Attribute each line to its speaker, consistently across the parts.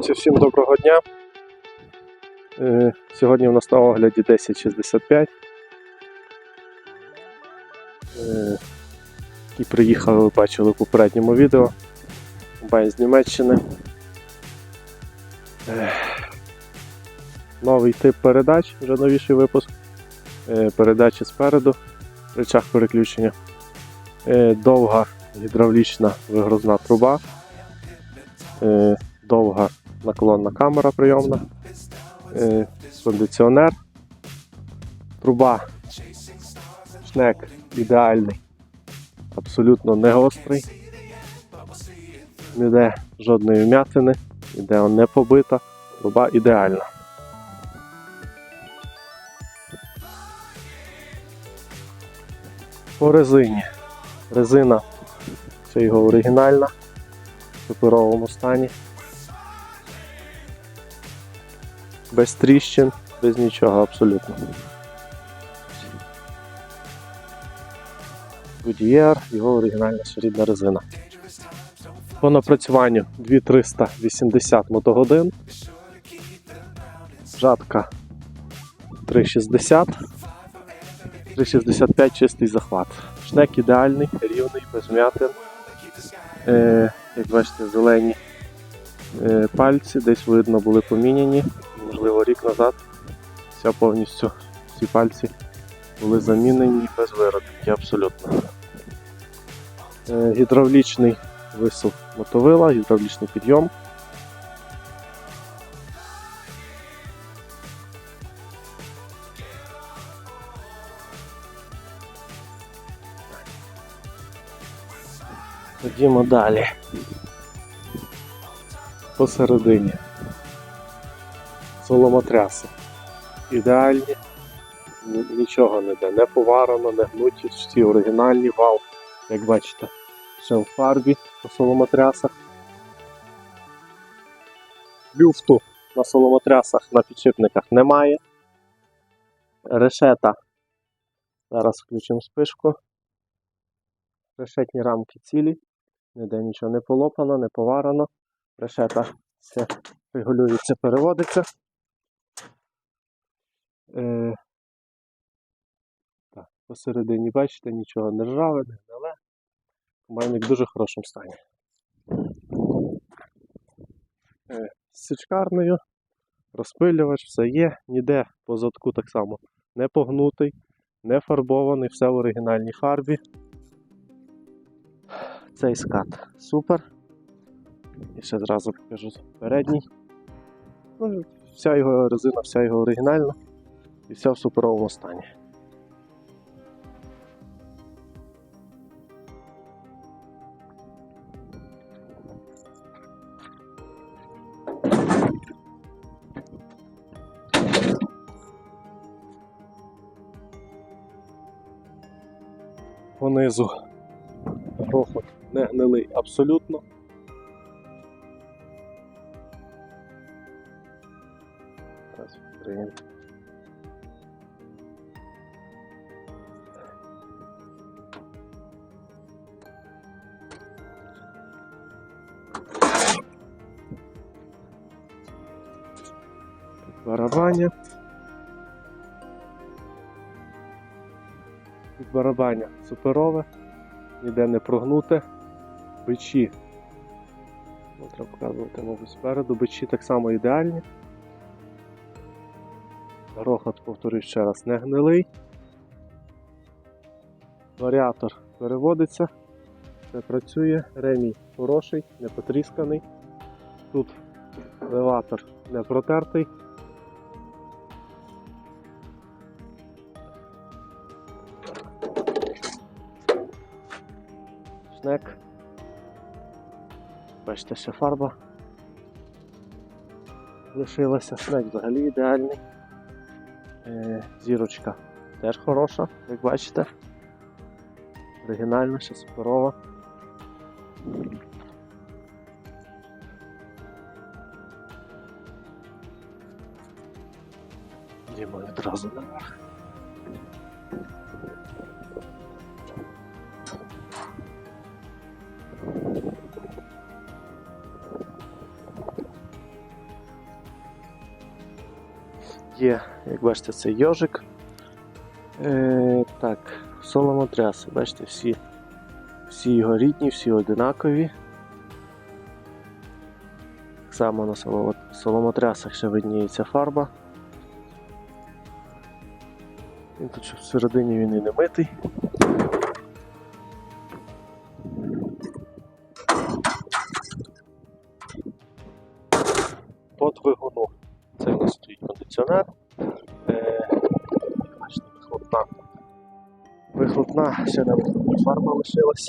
Speaker 1: Хлопці, всім доброго дня. Е, Сьогодні у нас на огляді 1065. Е, Який приїхав, ви бачили в попередньому відео. Комбайн з Німеччини. Е, Новий тип передач, вже новіший випуск. Передачі спереду, в речах переключення. Довга гідравлічна вигрузна труба. Довга наклонна камера прийомна, е, кондиціонер, труба, шнек ідеальний, абсолютно не гострий, ніде жодної вмятини, ніде не побита, труба ідеальна. По резині. Резина. Це його оригінальна. В паперовому стані. Без тріщин, без нічого абсолютно. Goodyear, його оригінальна солідна резина. По напрацюванню 2380 мотогодин. Жатка 360. 365 чистий захват. Шнек ідеальний, рівний, без вмятин. Е, як бачите, зелені е, пальці десь видно були поміняні, можливо рік назад. Вся повністю всі пальці були замінені без виробітки абсолютно. Е, гідравлічний висув мотовила, гідравлічний підйом. Ходімо далі. Посередині. Соломотряси. Ідеальні. Нічого не де. Не поварено, не гнуті, всі оригінальні, вал, як бачите, ще в фарбі по соломотрясах. Люфту на соломотрясах на підшипниках немає. Решета. Зараз включимо спишку. Решетні рамки цілі. Ніде нічого не полопано, не поварено. Решета все регулюється, переводиться. Е, так, посередині, бачите, нічого не ржаве, не гниле. Комбайник в дуже хорошому стані. Е, з січкарнею, розпилювач, все є, ніде по задку так само не погнутий, не фарбований, все в оригінальній фарбі. Цей скат супер. І ще зразу покажу передній. Ну, вся його резина, вся його оригінальна і вся в суперовому стані. Понизу грохот не гнилий абсолютно. Зараз відкриємо. Барабаня. Від барабаня суперове, ніде не прогнуте. Бичі. Ну, треба показувати, мабуть, спереду. Бичі так само ідеальні. Грохот, повторюю ще раз, не гнилий. Варіатор переводиться, все працює, ремій хороший, не потрісканий. Тут елеватор не протертий. Шнек. Бачите, ще фарба лишилася. Шнек взагалі ідеальний. Е, зірочка теж хороша, як бачите. Оригінальна, ще суперова. Йдемо відразу наверх. Є, як бачите, це йожик. Е, так, соломотряси. Бачите, всі, всі його рідні, всі одинакові. Так само на соломотрясах ще видніється фарба. Він тут ще всередині він і не митий. Е, бачите, вихлопна. Вихлопна, ще нам фарба лишилась.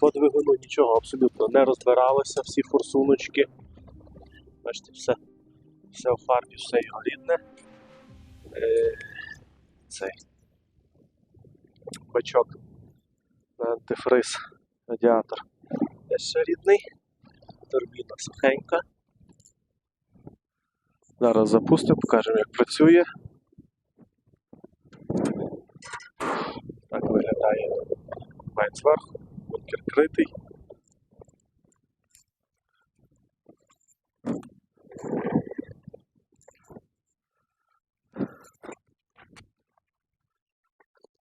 Speaker 1: По двигуну нічого абсолютно не розбиралося, всі форсуночки. Бачите, все, все в фарбі, все його рідне. Е, цей бачок на антифриз, радіатор теж ще рідний. Турбіна сухенька. Зараз запустимо, покажемо, як працює. Так виглядає комбайн зверху, бункер критий.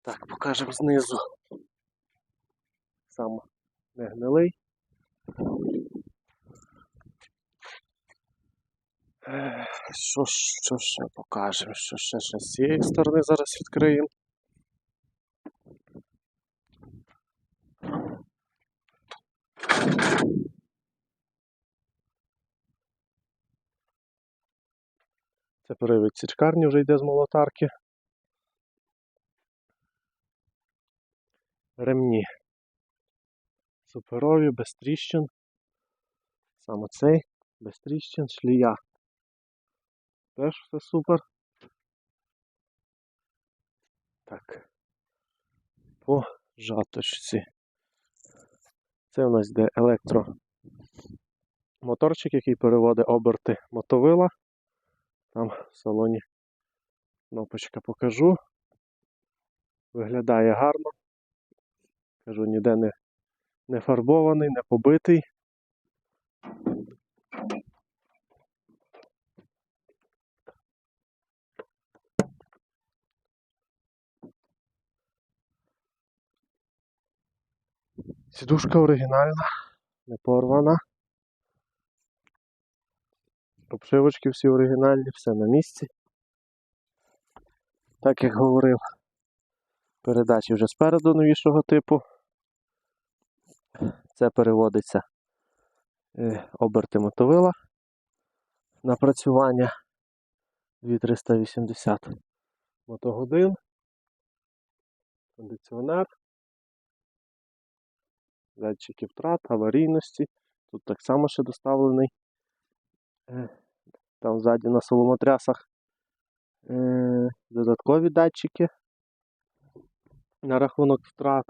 Speaker 1: Так, покажемо знизу. Сам не гнилий. Що, що ще покажемо? Що ще, ще з цієї сторони зараз відкриємо. Це привід січкарні вже йде з молотарки. Ремні. Суперові, без тріщин. Саме цей, без тріщин, шлія. Теж все супер. Так. По жаточці. Це у нас йде електромоторчик, який переводить оберти мотовила. Там в салоні кнопочка покажу. Виглядає гарно. Кажу, ніде не, не фарбований, не побитий. Сідушка оригінальна, не порвана. Обшивочки всі оригінальні, все на місці. Так як говорив, передачі вже спереду новішого типу. Це переводиться е, оберти мотовила. Напрацювання 2380 мотогодин. Кондиціонер. Датчики втрат, аварійності. Тут так само ще доставлений. Там ззаді на соломотрясах е, додаткові датчики на рахунок втрат.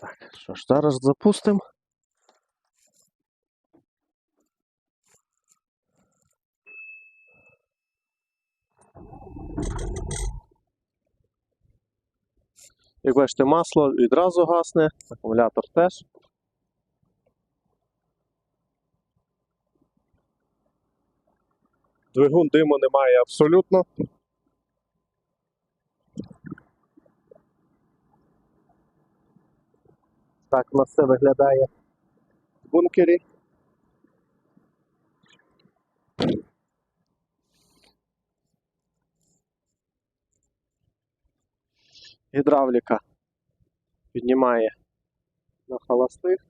Speaker 1: Так, що ж, зараз запустимо. Як бачите, масло відразу гасне, акумулятор теж. Двигун диму немає абсолютно. Так у нас все виглядає в бункері. Гідравліка піднімає на холостих.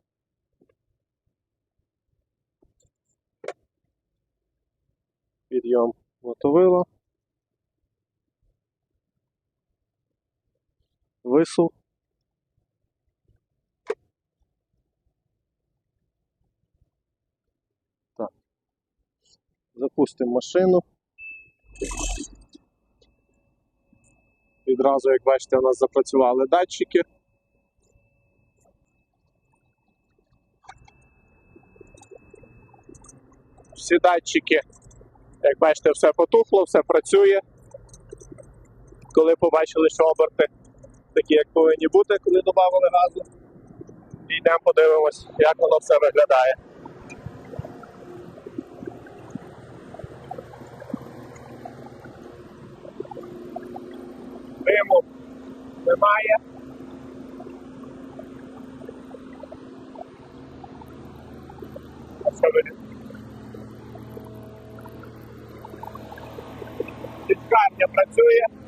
Speaker 1: Підйом мотовило. Висув. Так. Запустимо машину. Відразу, як бачите, у нас запрацювали датчики. Всі датчики, як бачите, все потухло, все працює. Коли побачили, що оберти такі, як повинні бути, коли додавали газу. Йдемо подивимось, як воно все виглядає. Диму немає. Підкарня працює.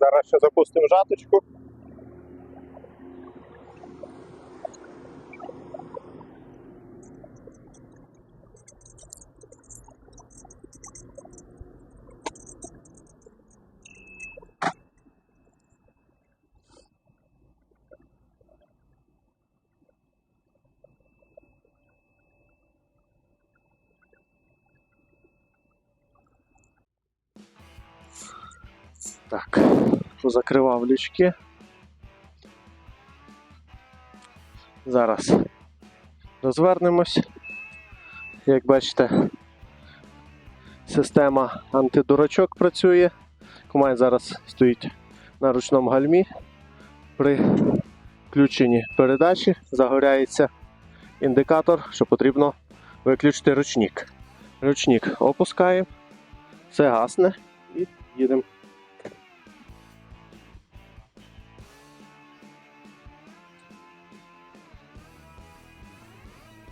Speaker 1: Зараз ще запустимо жаточку. Так, позакривав лючки. Зараз розвернемось. Як бачите, система антидурачок працює. Комайн зараз стоїть на ручному гальмі. При включенні передачі загоряється індикатор, що потрібно виключити ручник. Ручник опускаємо, все гасне і їдемо.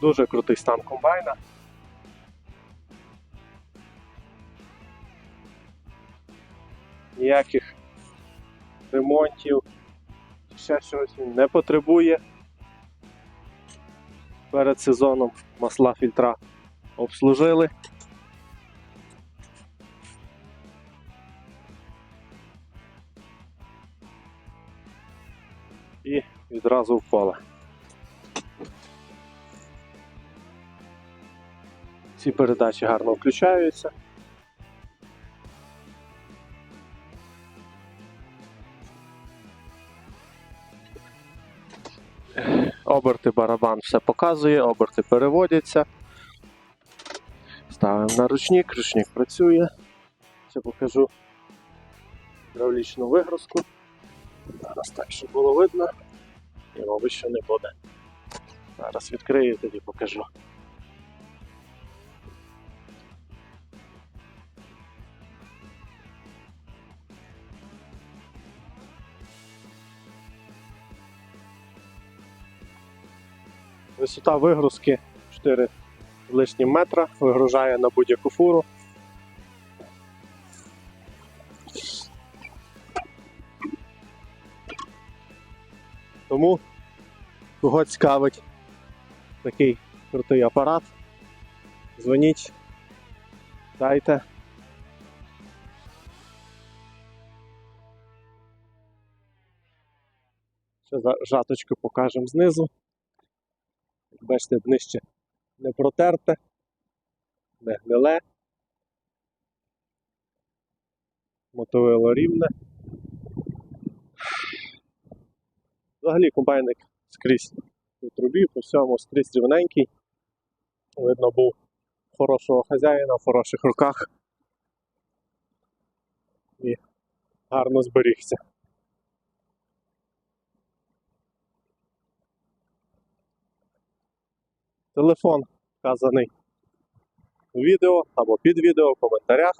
Speaker 1: Дуже крутий стан комбайна. Ніяких ремонтів, ще щось він не потребує. Перед сезоном масла фільтра обслужили. І відразу впали. Ці передачі гарно включаються. Оберти барабан все показує, оберти переводяться. Ставимо на ручник, ручник працює. Ще покажу гідравлічну вигрузку. Зараз так, щоб було видно. І мабуть, що не буде. Зараз відкрию, тоді покажу. Висота вигрузки 4 з лишнім метра, вигружає на будь-яку фуру. Тому кого цікавить такий крутий апарат, дзвоніть, дайте. Ще жаточку покажемо знизу. Бачите, днище не протерте, не гниле. Мотовило рівне. Взагалі комбайник скрізь у трубі, по всьому скрізь рівненький. Видно, був хорошого хазяїна в хороших руках. І гарно зберігся. Телефон вказаний у відео або під відео в коментарях.